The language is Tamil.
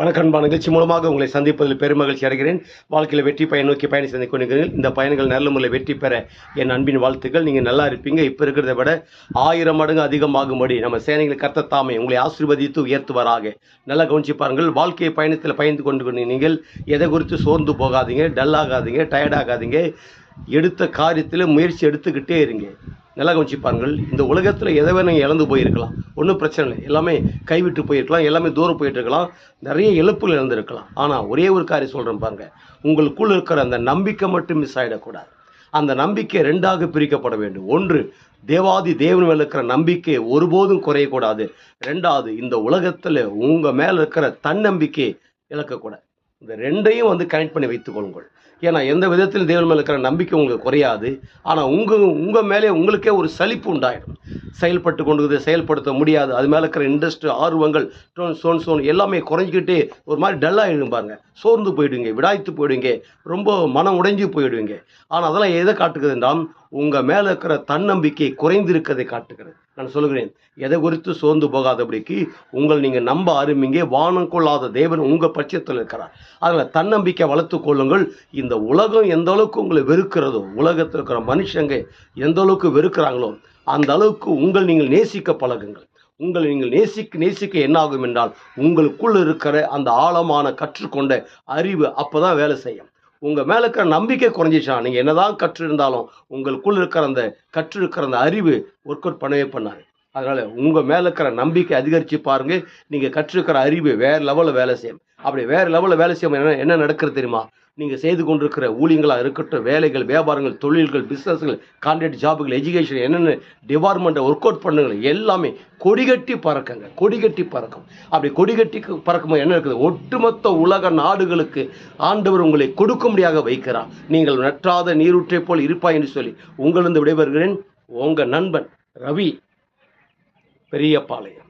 வணக்கம் நிகழ்ச்சி மூலமாக உங்களை சந்திப்பதில் பெருமகிழ்ச்சி அடைகிறேன். வாழ்க்கையில் வெற்றி பயன் நோக்கி பயணம் செய்து கொண்டிருக்கிறீர்கள். இந்த பயணங்கள் நல்ல முறையில் வெற்றி பெற என் அன்பின் வாழ்த்துக்கள். நீங்கள் நல்லா இருப்பீங்க. இப்போ இருக்கிறத விட ஆயிரம் மடங்கு அதிகமாகும்படி நம்ம சேனைகளை கர்த்தத்தாமே உங்களை ஆசீர்வதித்து உயர்த்துவராக. நல்லா கவனிச்சு பாருங்கள். வாழ்க்கை பயணத்தில் பயந்து கொண்டு கொண்டு நீங்கள் எதை குறித்து சோர்ந்து போகாதீங்க டல் ஆகாதீங்க. எடுத்த காரியத்தில் முயற்சி எடுத்துக்கிட்டே இருங்க. நல்லா கவனிச்சு இந்த உலகத்தில் எதை வேணும் நீங்கள் இழந்து போயிருக்கலாம். ஒன்றும் பிரச்சனை இல்லை. எல்லாமே கைவிட்டு போயிருக்கலாம். எல்லாமே தூரம் போயிட்டு இருக்கலாம். நிறைய இழப்புகள் இழந்திருக்கலாம். ஆனால் ஒரே ஒரு காரியம் சொல்கிறேன் பாருங்க. உங்களுக்குள்ள இருக்கிற அந்த நம்பிக்கை மட்டும் மிஸ் ஆகிடக்கூடாது அந்த நம்பிக்கை ரெண்டாக பிரிக்கப்பட வேண்டும். ஒன்று தேவாதி தேவன் மேல இருக்கிற நம்பிக்கை ஒருபோதும் குறையக்கூடாது. ரெண்டாவது இந்த உலகத்தில் உங்கள் மேலே இருக்கிற தன்னம்பிக்கை இழக்கக்கூடாது. இந்த ரெண்டையும் வந்து கனெக்ட் பண்ணி வைத்துக் கொள்ளுங்கள். ஏன்னா எந்த விதத்தில் தேவன் மேலே இருக்கிற நம்பிக்கை உங்களுக்கு குறையாது. ஆனால் உங்கள் உங்கள் மேலே உங்களுக்கே ஒரு சலிப்பு உண்டாயிடும். செயல்பட்டு கொண்டு செயல்படுத்த முடியாது. அது மேலே இருக்கிற இன்ட்ரெஸ்ட் ஆர்வங்கள் டோன் சோன் சோன் எல்லாமே குறைஞ்சிக்கிட்டே ஒரு மாதிரி டல்லாகிடும் பாருங்க. சோர்ந்து போயிடுவீங்க விடாய்த்து போயிடுவீங்க ரொம்ப மனம் உடைஞ்சு போயிடுவீங்க ஆனால் அதெல்லாம் எதை காட்டுகிறது என்றால் உங்கள் மேலே இருக்கிற தன்னம்பிக்கை குறைந்திருக்கதை காட்டுகிறது. நான் சொல்லுகிறேன் எதை குறித்து சோர்ந்து போகாதபடிக்கு உங்களை நீங்கள் நம்ப ஆரம்பிங்க வானம் கொள்ளாத தேவன் உங்கள் பட்சத்தில் இருக்கிறார். அதில் தன்னம்பிக்கை வளர்த்து கொள்ளுங்கள். இந்த உலகம் எந்த அளவுக்கு உங்களை வெறுக்கிறதோ உலகத்தில் இருக்கிற மனுஷங்க எந்த அளவுக்கு வெறுக்கிறாங்களோ அந்த அளவுக்கு உங்கள் நீங்கள் நேசிக்க பழகுங்கள். உங்களை நீங்கள் நேசிக்க நேசிக்க என்னாகும் என்றால் உங்களுக்குள் இருக்கிற அந்த ஆழமான கற்றுக்கொண்ட அறிவு அப்போ தான் வேலை செய்யும். உங்கள் மேலே இருக்கிற நம்பிக்கை குறைஞ்சிச்சா நீங்கள் என்னதான் கற்றிருந்தாலும் உங்களுக்குள் இருக்கிற அந்த கற்று இருக்கிற அந்த அறிவு ஒர்க் அவுட் பண்ணவே பண்ணாரு அதனால் உங்கள் மேலே இருக்கிற நம்பிக்கை அதிகரித்து பாருங்க. நீங்கள் கற்றிருக்கிற அறிவு வேறு லெவலில் வேலை செய்யும். அப்படி வேறு லெவலில் வேலை செய்யும் என்ன என்ன நடக்கிறது தெரியுமா? நீங்கள் செய்து கொண்டிருக்கிற ஊழியங்களாக இருக்கட்டும் வேலைகள் வியாபாரங்கள் தொழில்கள் பிஸ்னஸ்கள் கான்ட்ராக்ட் ஜாபுகள் எஜுகேஷன் என்னென்ன டிபார்ட்மெண்ட்டை ஒர்க் அவுட் பண்ணுங்கள் எல்லாமே கொடிகட்டி பறக்குங்க கொடிகட்டி பறக்கும். அப்படி கொடிகட்டி பறக்கும்போது என்ன இருக்குது? ஒட்டுமொத்த உலக நாடுகளுக்கு ஆண்டவர் உங்களை கொடுக்கும்படியாக வைக்கிறார். நீங்கள் நற்றாத நீரூற்றை போல் இருப்பாய் என்று சொல்லி உங்களிருந்து விடைபெறுகிறேன். உங்கள் நண்பன் ரவி பெரியப்பாளையம்.